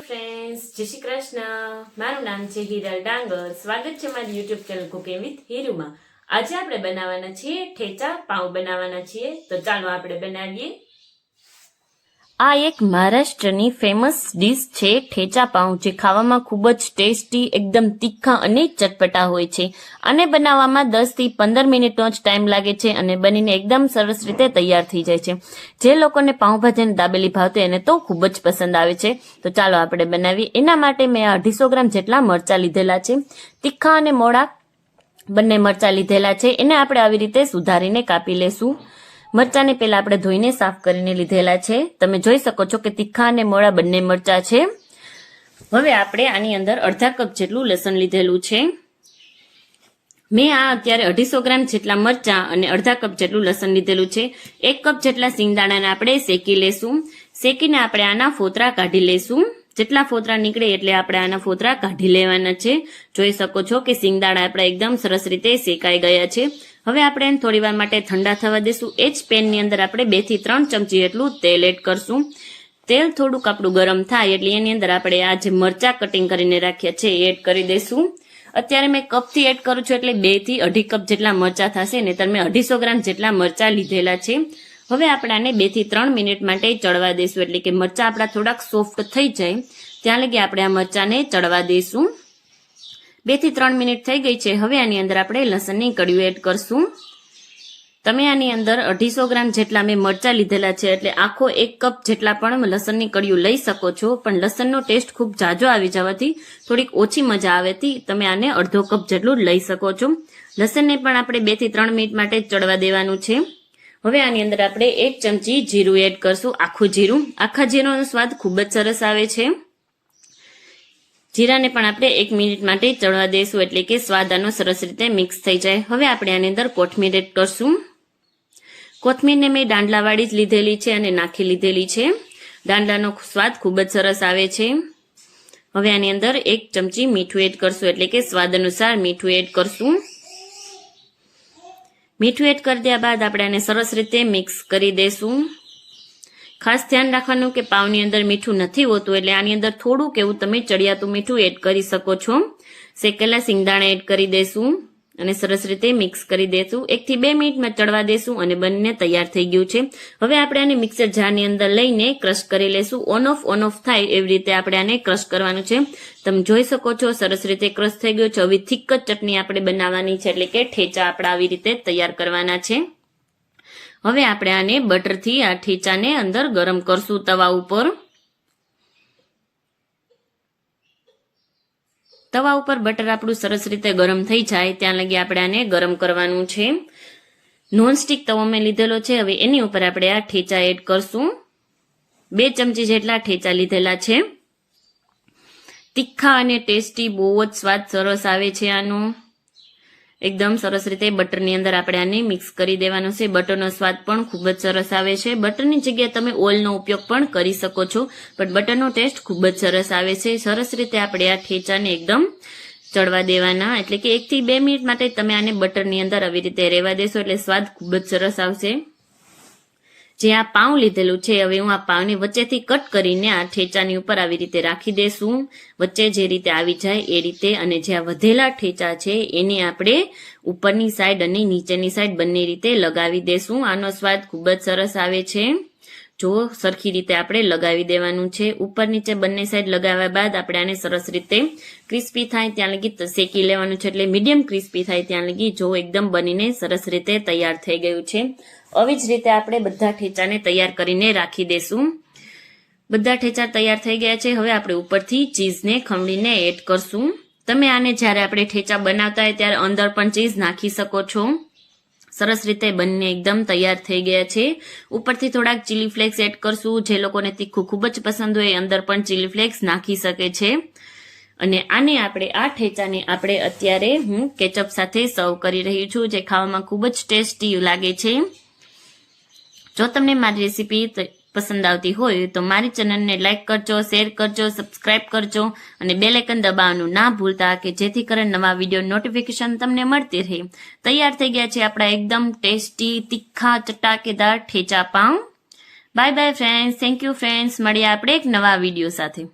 Friends જય શ્રી કૃષ્ણ મારું નામ છે હિરલ ડાંગર. સ્વાગત છે મારી યુટ્યુબ ચેનલ કુકિંગ વિથ હિરુમાં આજે આપણે બનાવવાના છીએ ઠેચા, પાઉં બનાવવાના છીએ. તો ચાલો આપણે બનાવીએ. આ એક મહારાષ્ટ્રની ફેમસ ડીશ છે, ઠેચા પાઉં, જે ખાવામાં ખૂબ જ ટેસ્ટી એકદમ તીખા અને ચટપટા હોય છે. આને બનાવવામાં દસથી પંદર મિનિટનો જ ટાઈમ લાગે છે અને બનીને એકદમ સરસ રીતે તૈયાર થઈ જાય છે. જે લોકોને પાઉંભાજી અને દાબેલી ભાવતી એને તો ખૂબ જ પસંદ આવે છે. તો ચાલો આપણે બનાવીએ. એના માટે મેં અઢીસો ગ્રામ જેટલા મરચાં લીધેલા છે. તીખા અને મોડા બંને મરચાં લીધેલા છે. એને આપણે આવી રીતે સુધારીને કાપી લેશું. મરચાંને પહેલા આપણે ધોઈને સાફ કરીને લીધેલા છે. તમે જોઈ શકો છો કે તીખા અને મોળા બંને મરચાં છે. હવે આપણે આની અંદર અડધા કપ જેટલું લસણ લીધેલું છે. મેં આ અત્યારે અઢીસો ગ્રામ જેટલા મરચાં અને અડધા કપ જેટલું લસણ લીધેલું છે. એક કપ જેટલા સિંગદાણાને આપણે શેકી લેશું. શેકીને આપણે આના ફોતરા કાઢી લેશું. જેટલા ફોતરા નીકળે એટલે આપણે આના ફોતરા કાઢી લેવાના છે. જોઈ શકો છો કે સિંગદાણા આપણા એકદમ સરસ રીતે શેકાઈ ગયા છે. હવે આપણે એને થોડી વાર માટે ઠંડા થવા દેશું. એ જ પેનની અંદર આપણે બેથી ત્રણ ચમચી એટલું તેલ એડ કરશું. તેલ થોડુંક આપણું ગરમ થાય એટલે એની અંદર આપણે આ જે મરચા કટિંગ કરીને રાખ્યા છે એ એડ કરી દઈશું અત્યારે મેં કપથી એડ કરું છું એટલે બેથી અઢી કપ જેટલા મરચા થશે ને તમે અઢીસો ગ્રામ જેટલા મરચા લીધેલા છે. હવે આપણે આને બેથી ત્રણ મિનિટ માટે ચડવા દઈશું એટલે કે મરચા આપણા થોડાક સોફ્ટ થઈ જાય. ત્યાં લગી આપણે આ મરચાને ચડવા દઈશું બેથી ત્રણ મિનિટ થઈ ગઈ છે. હવે આની અંદર આપણે લસણની કડીઓ એડ કરશું. તમે આની અંદર અઢીસો ગ્રામ જેટલા મેં મરચા લીધેલા છે, એટલે આખો એક કપ જેટલા પણ લસણની કડીયું લઈ શકો છો. પણ લસણનો ટેસ્ટ ખૂબ જાજો આવી જવાથી થોડીક ઓછી મજા આવેથી તમે આને અડધો કપ જેટલું લઈ શકો છો. લસણને પણ આપણે બેથી ત્રણ મિનિટ માટે ચડવા દેવાનું છે. હવે આની અંદર આપણે એક ચમચી જીરું એડ કરશું, આખું જીરું. આખા જીરુંનો સ્વાદ ખૂબ જ સરસ આવે છે. જીરાને પણ આપણે એક મિનિટ માટે ચડવા દઈશું એટલે કે સ્વાદ આનો સરસ રીતે મિક્સ થઈ જાય. હવે આપણે આની અંદર કોથમીર એડ કરશું. કોથમીરને મેં દાંડલાવાળી જ લીધેલી છે અને નાખી લીધેલી છે. દાંડલાનો સ્વાદ ખૂબ જ સરસ આવે છે. હવે આની અંદર એક ચમચી મીઠું એડ કરશું એટલે કે સ્વાદ અનુસાર મીઠું એડ કરશું. મીઠું એડ કરી દયા બાદ આપણે આને સરસ રીતે મિક્સ કરી દઈશું ખાસ ધ્યાન રાખવાનું કે પાવની અંદર મીઠું નથી હોતું, એટલે આની અંદર થોડુંક એવું તમે ચડિયાતું મીઠું એડ કરી શકો છો. શેકેલા સિંગદાણા એડ કરી દેશું અને સરસ રીતે મિક્સ કરી દેશું. એકથી બે મિનિટમાં ચડવા દેશું અને બંને તૈયાર થઈ ગયું છે. હવે આપણે આને મિક્સર જારની અંદર લઈને ક્રશ કરી લેશું. ઓન ઓફ ઓન ઓફ થાય એવી રીતે આપણે આને ક્રશ કરવાનું છે. તમે જોઈ શકો છો સરસ રીતે ક્રશ થઈ ગયો છે. હવે થીક જ ચટણી આપણે બનાવવાની છે, એટલે કે ઠેચા આપણે આવી રીતે તૈયાર કરવાના છે. હવે આપણે આને બટરથી આ ઠેચાને અંદર ગરમ કરશું તવા ઉપર. તવા ઉપર બટર આપણું સરસ રીતે ગરમ થઈ જાય, ત્યાં લગી આપણે આને ગરમ કરવાનું છે. નોનસ્ટિક તવો મેં લીધેલો છે, હવે એની ઉપર આપણે આ ઠેચા એડ કરશું. બે ચમચી જેટલા ઠેચા લીધેલા છે. તીખા અને ટેસ્ટી બહુ જ સ્વાદ સરસ આવે છે આનો. એકદમ સરસ રીતે બટરની અંદર આપણે આને મિક્સ કરી દેવાનું છે. બટરનો સ્વાદ પણ ખૂબ જ સરસ આવે છે. બટરની જગ્યાએ તમે ઓઇલનો ઉપયોગ પણ કરી શકો છો, પણ બટરનો ટેસ્ટ ખૂબ જ સરસ આવે છે. સરસ રીતે આપણે આ ઠેચાને એકદમ ચડવા દેવાના. એટલે કે એકથી બે મિનિટ માટે તમે આને બટરની અંદર આવી રીતે રહેવા દેશો, એટલે સ્વાદ ખૂબ જ સરસ આવશે. જે આ પાઉં લીધેલું છે, હવે હું આ પાઉંને વચ્ચેથી કટ કરીને આ ઠેચાની ઉપર આવી રીતે રાખી દેશું વચ્ચે જે રીતે આવી જાય એ રીતે અને જે આ વધેલા ઠેચા છે, એને આપણે ઉપરની સાઈડ અને નીચેની સાઈડ બંને રીતે લગાવી દેશું આનો સ્વાદ ખૂબ જ સરસ આવે છે. જો સરખી રીતે આપણે લગાવી દેવાનું છે, ઉપર નીચે બંને સાઈડ લગાવ્યા બાદ આપણે આને સરસ રીતે ક્રિસ્પી થાય ત્યાં લગી શેકી લેવાનું છે એટલે મીડિયમ ક્રિસ્પી થાય ત્યાં લગી જો એકદમ બનીને સરસ રીતે તૈયાર થઈ ગયું છે. આવી જ રીતે આપણે બધા ઠેચાને તૈયાર કરીને રાખી દેશું. બધા ઠેચા તૈયાર થઈ ગયા છે, હવે આપણે ઉપરથી ચીઝને ખમણીને એડ કરશું. તમે આને જ્યારે આપણે ઠેચા બનાવતા હોય ત્યારે અંદર પણ ચીઝ નાખી શકો છો. સરસ રીતે બંને એકદમ તૈયાર થઈ ગયા છે. ઉપરથી થોડાક ચીલી ફ્લેક્સ એડ કરશું. જે લોકોને તીખું ખૂબ જ પસંદ હોય અંદર પણ ચીલી ફ્લેક્સ નાખી શકે છે. અને આને આપણે, આ ઠેચાને આપણે અત્યારે હું કેચઅપ સાથે સર્વ કરી રહી છું, જે ખાવામાં ખૂબ જ ટેસ્ટી લાગે છે. જો તમને મારી રેસીપી પસંદ આવતી હોય તો મારી ચેનલને લાઇક કરજો, શેર કરજો, સબસ્ક્રાઇબ કરજો અને બેલેકન દબાવવાનું ના ભૂલતા કે જેથી કરીને નવા વીડિયો નોટિફિકેશન તમને મળતી રહે. તૈયાર થઈ ગયા છે આપણા એકદમ ટેસ્ટી, તીખા, ચટાકેદાર ઠેચા પાઉં. Bye bye friends thank you friends મળીએ આપણે એક નવા વીડિયો સાથે.